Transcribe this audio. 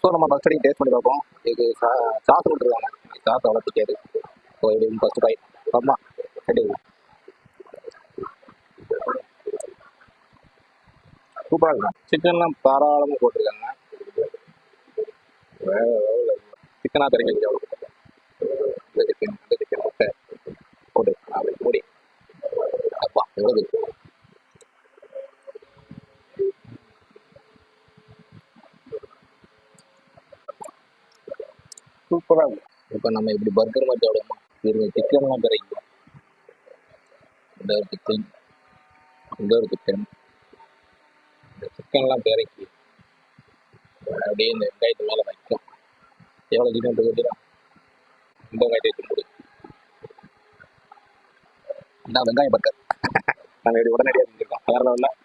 So நம்ம first அடி taste பண்ணி பார்ப்போம். இது சா சாஸ் கொடுத்துருக்காங்க சாஸ் அவ்வளோ பிடிக்காது. ஸோ இது ஃபஸ்ட் பை ஆமா ரெடி சூப்பராக இருக்கும். சிக்கன்லாம் தாராளமாக போட்டிருக்காங்க. வேற லெவலில் சிக்கனாக தெரிஞ்சு அவ்வளோ இந்த சிக்கன் இந்த சிக்கன் முட்டை போட்டு அப்படி மூடி அப்பா எவ்வளோ சூப்பராக இருக்கும் இப்போ நம்ம இப்படி பர்கர் மாதிரி சாப்பிடுவோமா? இது சிக்கன்லாம் கிடைக்கும் இந்த ஒரு சிக்கன் இந்த ஒரு சிக்கன் இந்த சிக்கன்லாம் பிறக்கி அப்படியே இந்த வெங்காயத்து மேலே வைக்கும். எவ்வளோ சிக்கன் இருக்குது இந்த வெங்காயத்தை மூடு. இந்த வெங்காய பர்கர் நாங்கள் இப்படி உடனடியாக செஞ்சுருக்கோம் வேறு லெவலில்